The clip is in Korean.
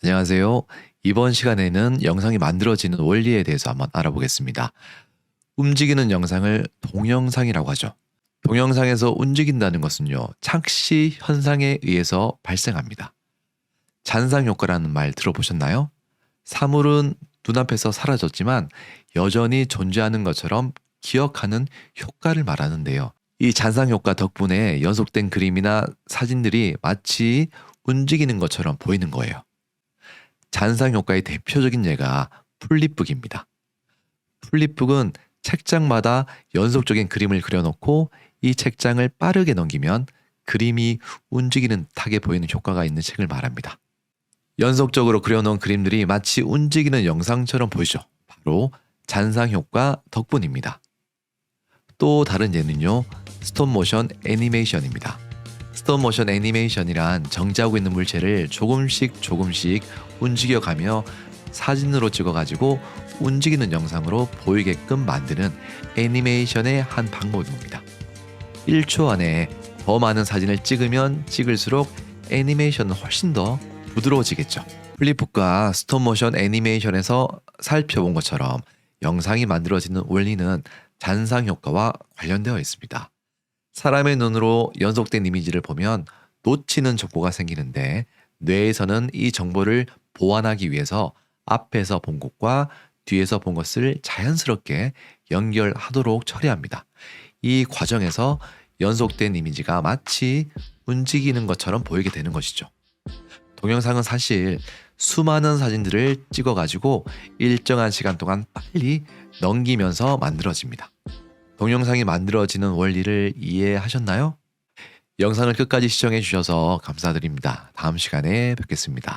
안녕하세요. 이번 시간에는 영상이 만들어지는 원리에 대해서 한번 알아보겠습니다. 움직이는 영상을 동영상이라고 하죠. 동영상에서 움직인다는 것은요, 착시 현상에 의해서 발생합니다. 잔상 효과라는 말 들어보셨나요? 사물은 눈앞에서 사라졌지만 여전히 존재하는 것처럼 기억하는 효과를 말하는데요. 이 잔상 효과 덕분에 연속된 그림이나 사진들이 마치 움직이는 것처럼 보이는 거예요. 잔상 효과의 대표적인 예가 플립북입니다. 플립북은 책장마다 연속적인 그림을 그려놓고 이 책장을 빠르게 넘기면 그림이 움직이는 듯하게 보이는 효과가 있는 책을 말합니다. 연속적으로 그려놓은 그림들이 마치 움직이는 영상처럼 보이죠. 바로 잔상 효과 덕분입니다. 또 다른 예는요, 스톱모션 애니메이션입니다. 스톱모션 애니메이션이란 정지하고 있는 물체를 조금씩 조금씩 움직여가며 사진으로 찍어가지고 움직이는 영상으로 보이게끔 만드는 애니메이션의 한 방법입니다. 1초 안에 더 많은 사진을 찍으면 찍을수록 애니메이션은 훨씬 더 부드러워지겠죠. 플립북과 스톱모션 애니메이션에서 살펴본 것처럼 영상이 만들어지는 원리는 잔상 효과와 관련되어 있습니다. 사람의 눈으로 연속된 이미지를 보면 놓치는 족보가 생기는데 뇌에서는 이 정보를 보완하기 위해서 앞에서 본 것과 뒤에서 본 것을 자연스럽게 연결하도록 처리합니다. 이 과정에서 연속된 이미지가 마치 움직이는 것처럼 보이게 되는 것이죠. 동영상은 사실 수많은 사진들을 찍어가지고 일정한 시간 동안 빨리 넘기면서 만들어집니다. 동영상이 만들어지는 원리를 이해하셨나요? 영상을 끝까지 시청해 주셔서 감사드립니다. 다음 시간에 뵙겠습니다.